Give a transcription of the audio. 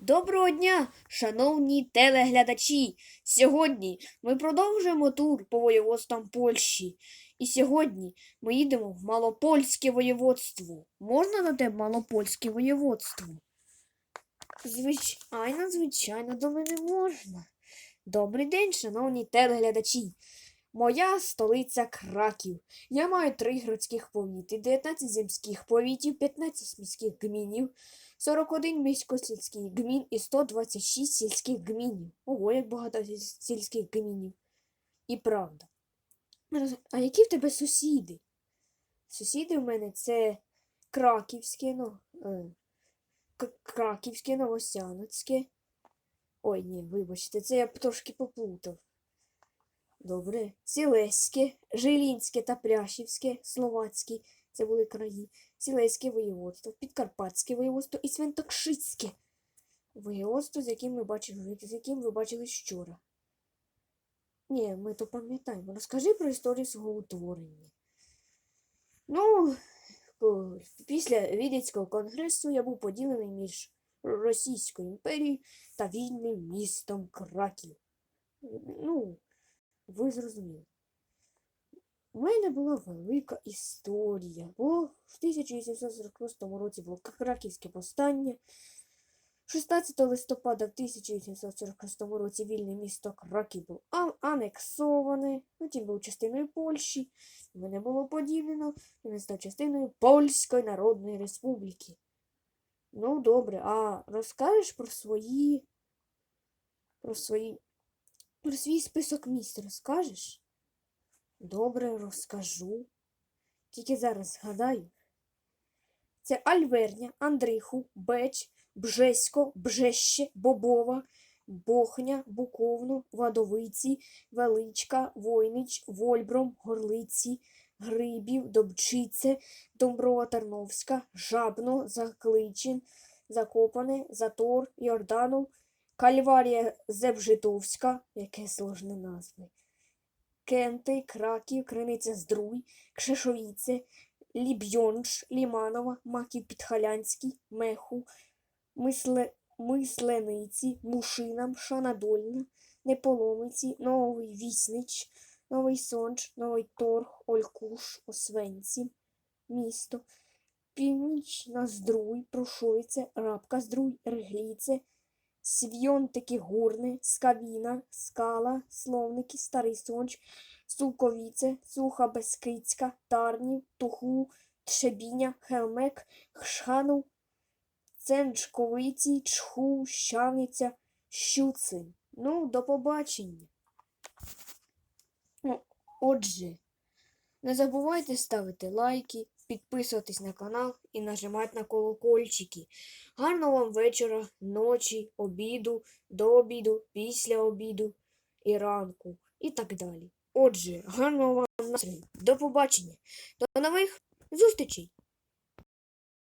Доброго дня, шановні телеглядачі! Сьогодні ми продовжуємо тур по воєводствам Польщі. І сьогодні ми їдемо в Малопольське воєводство. Можна на те Малопольське воєводство? Звичайно, звичайно, до мене можна. Добрий день, шановні телеглядачі. Моя столиця Краків. Я маю три городських повіти, 19 земських повітів, 15 міських гмінів, 41 місько-сільських гмін і 126 сільських гмінів. Ого, як багато сільських гмінів. І правда. А які в тебе сусіди? Сусіди в мене це Краківське, ну, е, Краківське, Новосяноцьке. Ой, ні, вибачте, це я б трошки поплутав. Добре. Сілеське, Жилінське та Пряшівське, Словацьке. Це були краї. Сілеське воєводство, Підкарпатське воєводство і Свинтокшицьке воєводство, з яким ми бачили, з яким ви бачили вчора. Ні, ми то пам'ятаємо. Розкажи про історію свого утворення. Ну, після Віденського конгресу я був поділений між Російською імперією та вільним містом Краків. Ну, ви зрозуміли. У мене була велика історія, бо в 1846 році було Краківське повстання. 16 листопада в 1846 році вільне місто Краків було анексоване, потім був частиною Польщі, мене було поділено, він став частиною Польської Народної Республіки. Ну, добре, а розкажеш про свої. Про свої. Про свій список міст розкажеш? Добре, розкажу. Тільки зараз згадаю. Це Альверня, Андриху, Беч, Бжесько, Бжеще, Бобова, Бохня, Буковну, Вадовиці, Величка, Войнич, Вольбром, Горлиці, Грибів, Добчице, Домброва Тарновська, Жабно, Закличин, Закопане, Затор, Йорданов, Кальварія Зебжитовська, яке сложне назви. Кенти, Краків, Криниця Здруй, Кшешовіце, Ліб'йонш, Ліманова, Маків Підхалянський, Меху, Мисле, Мислениці, Мушина, Шанадольна, Неполомиці, Новий Віснич, Новий Сонч, Новий Торг, Олькуш, Освенці, місто, Північна Здруй, Прошовіце, Рабка Здруй, Регліце, Свйонтики Гурни, Скавіна, Скала, Словники, Старий Сонч, Сулковіце, Суха Бескицька, Тарнів, Туху, Тшебіня, Хелмек, Хшанов, Ценчковиці, Чху, Щавниця, Щуцин. Ну, до побачення. Отже, не забувайте ставити лайки, підписуватись на канал і нажимати на колокольчики. Гарного вам вечора, ночі, обіду, до обіду, після обіду і ранку і так далі. Отже, гарного вам настрою. До побачення. До нових зустрічей!